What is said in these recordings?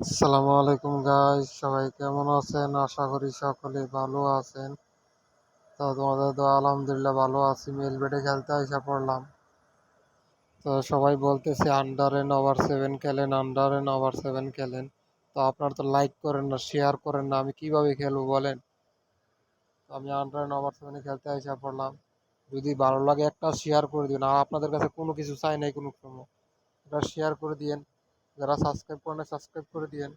আসসালামু আলাইকুম গাইস সবাই কেমন আছেন? আশা করি সকলে ভালো আছেন। তো তোমাদের তো আলহামদুলিল্লাহ ভালো আছি মেল বেটে খেলতে এসে পড়লাম। তো সবাই বলতেছে আন্ডার এন ওভার সেভেন খেলেন আন্ডার এন ওভার সেভেন খেলেন। তো আপনারা তো লাইক করেন না শেয়ার করেন না, আমি কীভাবে খেলব বলেন? আমি আন্ডার এন ওভার সেভেনে খেলতে এসে পড়লাম। যদি ভালো লাগে একটা শেয়ার করে দিন আর আপনাদের কাছে কোনো কিছু চাই নাই, কোনো সময় এটা শেয়ার করে দিয়েন। যারা সাবস্ক্রাইব করেন সাবস্ক্রাইব করে দিয়েন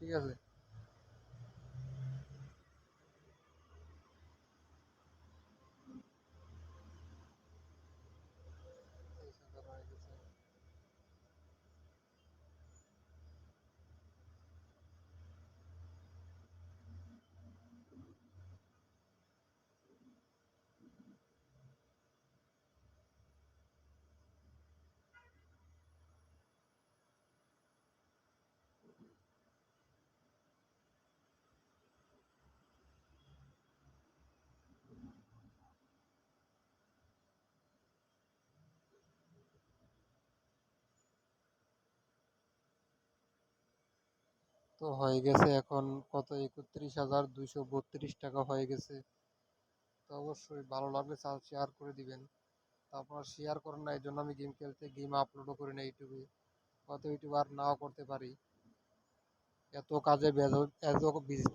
ঠিক আছে তো হয়ে গেছে এখন কত? একত্রিশ হাজার দুইশো বত্রিশ টাকা হয়ে গেছে। তো অবশ্যই ভালো লাগলে শেয়ার করে দিবেন। তো আপনারা শেয়ার করেন না এই জন্য আমি গেম খেলতে গেম আপলোডও করি না ইউটিউবে। কত ইউটিউবার নাও করতে পারি। এত কাজে এত বিজি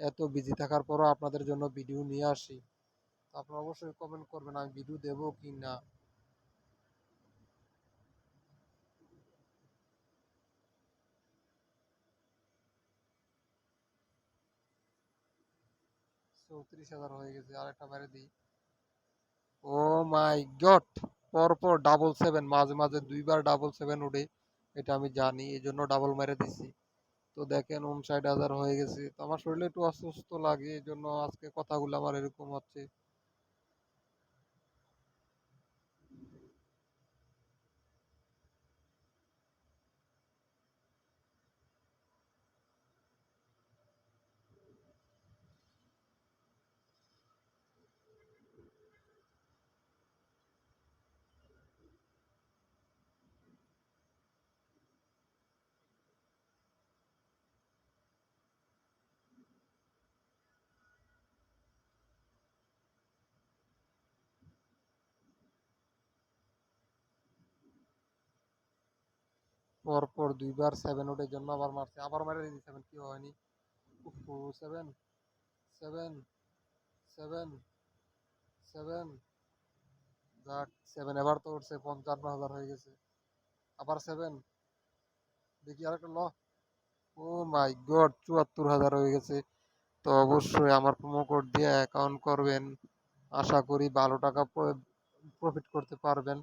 এত বিজি থাকার পরও আপনাদের জন্য ভিডিও নিয়ে আসি। আপনারা অবশ্যই কমেন্ট করবেন, আমি ভিডিও দেবো কি না। চৌত্রিশ হাজার হয়ে গেছে আরেকটা বাইরে দিই। Oh my god! পরপর ডাবল সেভেন মাঝে মাঝে দুইবার ডাবল সেভেন উঠে, এটা আমি জানি, এই জন্য ডাবল মেরে দিছি। তো দেখেন উনষাট হাজার হয়ে গেছে। তো আমার শরীরে একটু অসুস্থ লাগে, এই জন্য আজকে কথাগুলো আমার এরকম হচ্ছে। পরপর দুইবার সেভেন ওঠের জন্য আবার মারছে, আবার মেরে দিয়েছি সেভেন কি হয়নি? সেভেন সেভেন সেভেন সেভেন যাক সেভেন এবার তো উঠছে, পঞ্চান্ন হাজার হয়ে গেছে। আবার সেভেন দেখি আর একটা ল। ও মাই গড চুয়াত্তর হাজার হয়ে গেছে। তো অবশ্যই আমার প্রোমো কোড দিয়ে অ্যাকাউন্ট করবেন। আশা করি ভালো টাকা প্রফিট করতে পারবেন।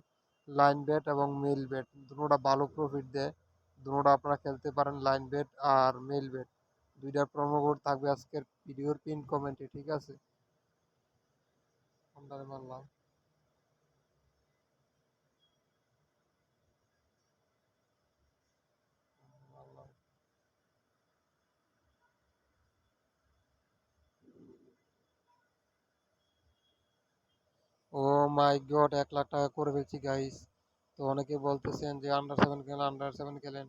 লাইন বেট এবং মিল বেট দুটোটা ভালো প্রফিট দেয়। দুটোটা আপনারা খেলতে পারেন লাইন বেট আর মিল বেট দুইটার প্রোমো কোড থাকবে আজকের। ভিডিওর পিন কমেন্টে ঠিক আছে? ও মাই গড এক লাখ টাকা করে ফেলছি গাইস তো অনেকে বলতেছেন যে আন্ডার সেভেন খেলেন আন্ডার সেভেন খেলেন।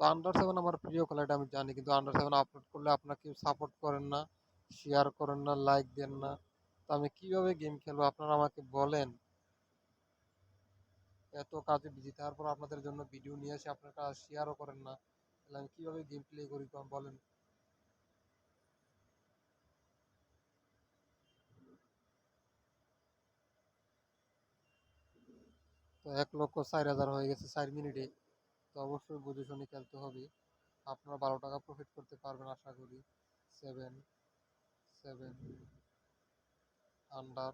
তো আন্ডার সেভেন আমার প্রিয় খেলা, এটা আমি জানি। কিন্তু আন্ডার সেভেন আপলোড করলে আপনার কেউ সাপোর্ট করেন না শেয়ার করেন না লাইক দেন না। তো আমি কীভাবে গেম খেলব, আপনারা আমাকে বলেন। এত কাজে বিজি থাকার পর আপনাদের জন্য ভিডিও নিয়ে আসে, আপনারা শেয়ারও করেন না। তাহলে আমি কীভাবে গেম প্লে করি বলেন। তো এক লক্ষ চার হাজার হয়ে গেছে চার মিনিটে। তো অবশ্যই বুঝে শুনে খেলতে হবে। আপনারা বারো টাকা প্রফিট করতে পারবেন আশা করি। Seven seven under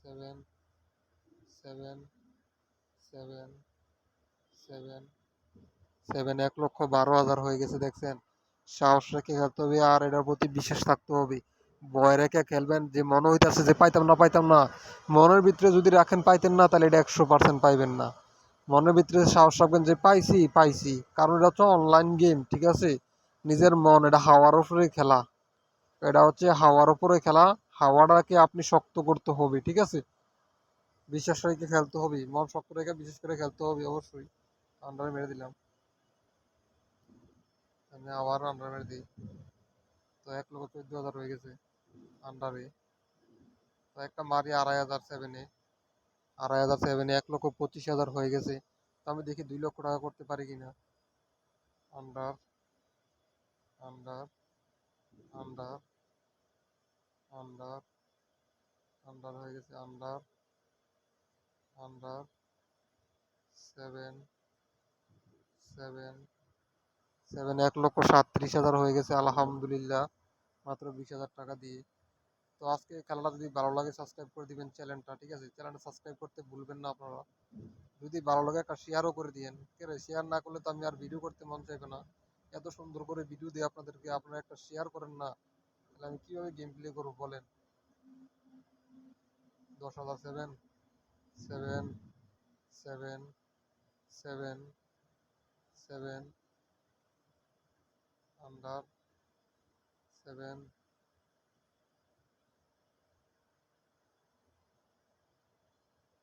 seven seven seven seven seven এক লক্ষ বারো হাজার হয়ে গেছে, দেখছেন? সাহস রেখে খেলতে হবে আর এটার প্রতি বিশ্বাস থাকতে হবে। ভয় রেখে খেলবেন, যে মনে হইতেছে যে পাইতাম না পাইতাম না। মনের ভিতরে যদি রাখেন পাইতেন না, তাহলে এটা একশো পার্সেন্ট পাইবেন না। মনের ভিতরে সাহস রাখবেন যে পাইছি পাইছি। কারণ এটা হচ্ছে অনলাইন গেম ঠিক আছে? নিজের মন, এটা হাওয়ার উপরে খেলা। এটা হচ্ছে হাওয়ার উপরে খেলা। হাওয়াটাকে আপনি শক্ত করতে হবে, ঠিক আছে? বিশ্বাস রেখে খেলতে হবে। মন শক্ত রেখে বিশেষ করে খেলতে হবে, অবশ্যই। আন্ডারে মেরে দিলাম। আমি আবার আন্ডার মেরে দিই। তো এক লক্ষ চোদ্দ হাজার হয়ে গেছে। আন্ডারে। তো একটা মারি আড়াই হাজার সেভেনে আড়াই হাজার সেভেনে এক লক্ষ পঁচিশ হাজার হয়ে গেছে। তো আমি দেখি দুই লক্ষ টাকা করতে পারি কিনা। Under under under under under হয়ে গেছে। Under under seven seven seven এক লক্ষ সাতত্রিশ হাজার হয়ে গেছে। আলহামদুলিল্লাহ। মাত্র বিশ হাজার টাকা দিয়ে। তো আজকে খেলাটা যদি ভালো লাগে সাবস্ক্রাইব করে দিবেন চ্যানেলটা ঠিক আছে? চ্যানেলটা সাবস্ক্রাইব করতে ভুলবেন না আপনারা। যদি ভালো লাগে, একটা শেয়ারও করে দিয়েন। আছে? শেয়ার না করলে তো আমি আর ভিডিও করতে মন চাইবে না। এত সুন্দর করে ভিডিও দিয়ে আপনাদেরকে আপনারা একটা শেয়ার করেন না। তাহলে আমি কীভাবে গেম প্লে করব বলেন? দশ হাজার seven seven seven seven seven under seven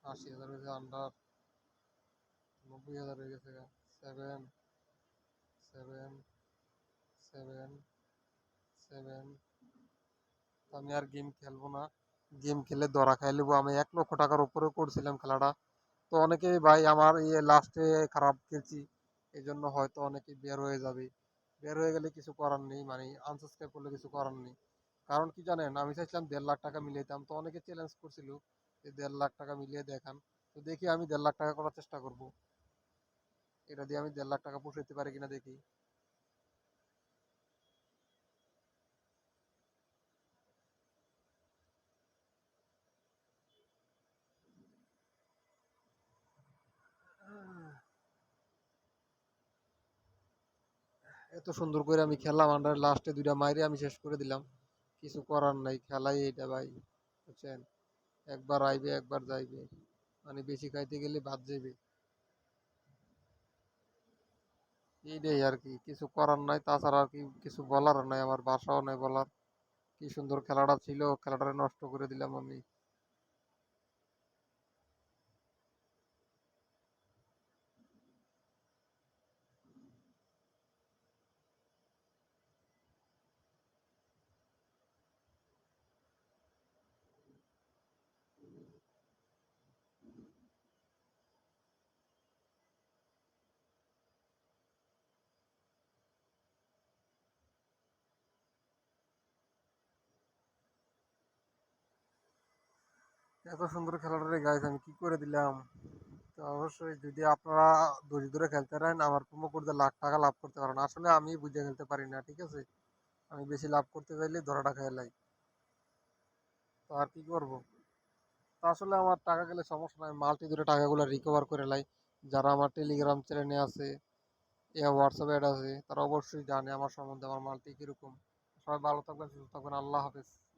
আশি হাজার হয়েছে আন্ডার নব্বই হাজার হয়ে গেছে সেভেন সেভেন সেভেন সেভেন আমি আর গেম খেলব না। গেম খেলে ধরা খাই নেব। আমি এক লক্ষ টাকার উপরে করছিলাম খেলাটা। তো অনেকে ভাই, আমার ইয়ে লাস্টে খারাপ খেলছি। এই জন্য হয়তো অনেকে বের হয়ে যাবে। বের হয়ে গেলে কিছু করার নেই মানে আনসাবস্ক্রাইব করলে কিছু করার নেই। কারণ কি জানেন, আমি চাইছিলাম দেড় লাখ টাকা মিলিয়ে দিতাম তো অনেকে চ্যালেঞ্জ করছিল যে দেড় লাখ টাকা মিলিয়ে দেখান। তো দেখি আমি দেড় লাখ টাকা করার চেষ্টা করব। এটা দিয়ে আমি দেড় লাখ টাকা পোষাইতে পারি কিনা দেখি। এত সুন্দর করে আমি খেললাম আন্ডার লাস্টে দুইটা মাইরে আমি শেষ করে দিলাম। কিছু করার নাই, খেলাই এটা ভাই, বুঝছেন? একবার আইবে, একবার যাইবে। মানে বেশি খাইতে গেলে বাদ যাইবে। এইটাই আর কি, কিছু করার নাই, তাছাড়া আর কি কিছু বলার নাই, আমার ভাষাও নাই বলার। কি সুন্দর খেলাটা ছিল খেলাটা নষ্ট করে দিলাম আমি। এত সুন্দর খেলাটারে গাইস আমি কি করে দিলাম? তো অবশ্যই যদি আপনারা ধৈর্য ধরে খেলতে পারেন, আমার প্রোমো দিয়ে লাখ টাকা লাভ করতে পারেন। আসলে আমি বুঝে খেলতে পারি না, ঠিক আছে? আমি বেশি লাভ করতে চাইলে ধরাটা খেলাই তো আর কি করব? তো আসলে আমার টাকা গেলে সমস্যা নাই মাল্টি ধরে টাকাগুলো রিকভার করে লাই। যারা আমার টেলিগ্রাম চ্যানেলে আছে ইয়া হোয়াটসঅ্যাপ অ্যাড আছে, তারা অবশ্যই জানে আমার সম্বন্ধে আমার মাল্টি কীরকম। সবাই ভালো থাকবেন, সুস্থ থাকবেন, আল্লাহ হাফেজ।